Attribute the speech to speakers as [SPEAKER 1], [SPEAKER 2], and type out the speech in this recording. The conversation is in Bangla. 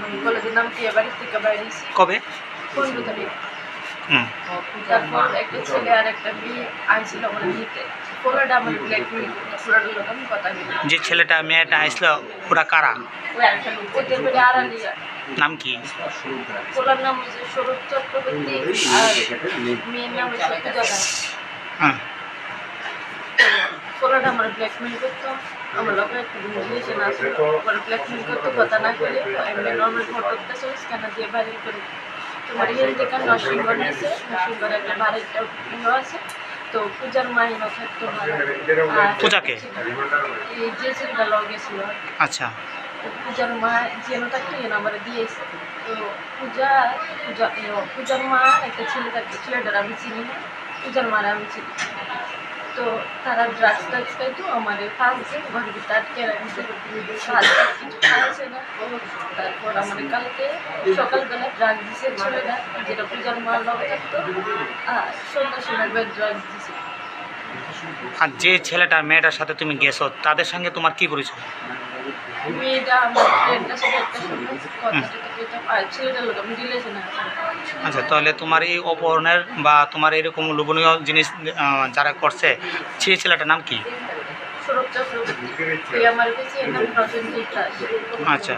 [SPEAKER 1] মানে কলেজের নাম টিয়া বাড়ি বাইরেছি
[SPEAKER 2] কবে?
[SPEAKER 1] পনেরো তারিখ।
[SPEAKER 2] হুম।
[SPEAKER 1] তারপর একটা ছেলে আর একটা মেয়ে আইছিল আমার নিতে পোলাটা আমার ব্ল্যাকমেল পোলাটা লোক আমি কথা বলি।
[SPEAKER 2] যে ছেলেটা মেয়েটা আসলো ওরা কারা?
[SPEAKER 1] ওদের বেড়ে আড়ালিয়া
[SPEAKER 2] নাম কি?
[SPEAKER 1] পোলার নাম হচ্ছে সৌরভ চক্রবর্তী আর মেয়ের নাম হচ্ছে পূজা দাস পোলাটা আমার ব্ল্যাকমেল করতো। আমার লোকের একটা রিলেশন আছে আমার ব্ল্যাকমেল করতো কথা না করে এমনি নর্মাল ফটোটা সব স্ক্যানার দিয়ে ভাইরাল করে তোমার ইয়ের থেকে নরসিংগড় নিয়েছে নরসিংগড়ে একটা ইয়ে আছে। তো পূজার মাইনও থাকতো
[SPEAKER 2] পূজাকে?
[SPEAKER 1] এই যে ছেলেটা লগ গেছিল
[SPEAKER 2] আচ্ছা।
[SPEAKER 1] পূজার মা যেন থাকতো যেন আমার দিয়েছে। তো পূজা পূজা পূজার মা একটা ছেলে থাকতো ছেলেটার আমি চিনি না। পূজার মার আমি চিনি তো তারা ড্রাগস টাগস খাইতো আমার ফার্স্ট দিন ভিতরে আটকে রাখছে কিছু না। তারপর আমার কালকে সকালবেলা ড্রাগ দিছে যেটা পূজার মার লগে থাকতো আর সময় ড্রাগস দিছে।
[SPEAKER 2] আর যে ছেলেটা মেয়েটার সাথে তুমি গেছো তাদের সঙ্গে তোমার কি পরিচয়?
[SPEAKER 1] মেয়েটা আমার ফ্রেন্ডটার সাথে একটা কথা ছেলেটার লোক আমি রিলেশনে আছি।
[SPEAKER 2] আচ্ছা তাহলে তোমার এই অপহরণের বা তোমার এরকম লোভনীয় জিনিস যারা করছে সেই ছেলেটার নাম কি? আচ্ছা।